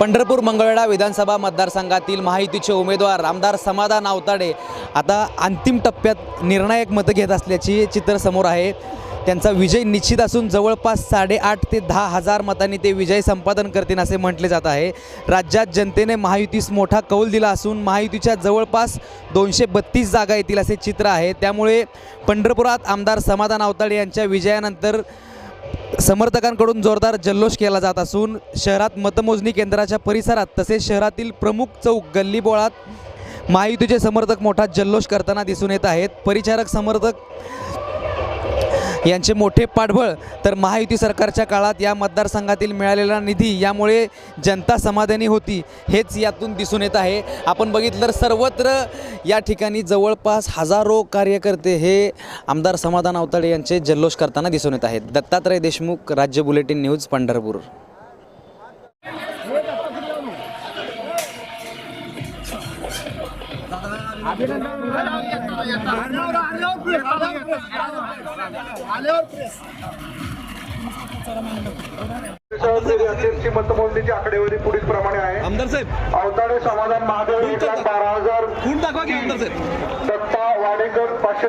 पंढरपूर मंगळवेढा विधानसभा मतदारसंघातील महायुतीचे उमेदवार आमदार समाधान आवताडे आता अंतिम टप्प्यात निर्णायक मतं घेत असल्याची चित्र समोर आहे. त्यांचा विजय निश्चित असून जवळपास साडेआठ ते दहा हजार मतांनी ते विजय संपादन करतील असे म्हटले जात आहे. राज्यात जनतेने महायुतीस मोठा कौल दिला असून महायुतीच्या जवळपास दोनशे बत्तीस जागा येतील असे चित्र आहे. त्यामुळे पंढरपुरात आमदार समाधान आवताडे यांच्या विजयानंतर समर्थकांकडून जोरदार जल्लोष केला जात असून शहरात मतमोजणी केंद्राच्या परिसरात तसेच शहरातील प्रमुख चौक गल्लीबोळात महायुतीचे समर्थक मोठा जल्लोष करताना दिसून येत आहेत. परिचारक समर्थक यांचे मोठे पाठबळ तर महायुती सरकारच्या काळात या मतदारसंघातील मिळालेला निधी यामुळे जनता समाधानी होती हेच यातून दिसून येत आहे. आपण बघितलं तर सर्वत्र या ठिकाणी जवळपास हजारो कार्यकर्ते हे आमदार समाधान अवताडे यांचे जल्लोष करताना दिसून येत आहेत. दत्तात्रय देशमुख राज्य बुलेटिन न्यूज पंढरपूर. मतमोजणीची आकडेवारी पुढील प्रमाणे आहे आमदार साहेब. अवताडे समाधान महादेव एक लाख बारा हजार कोण दाखवा की आमदार साहेब. दत्ता वाडेकर पाचशे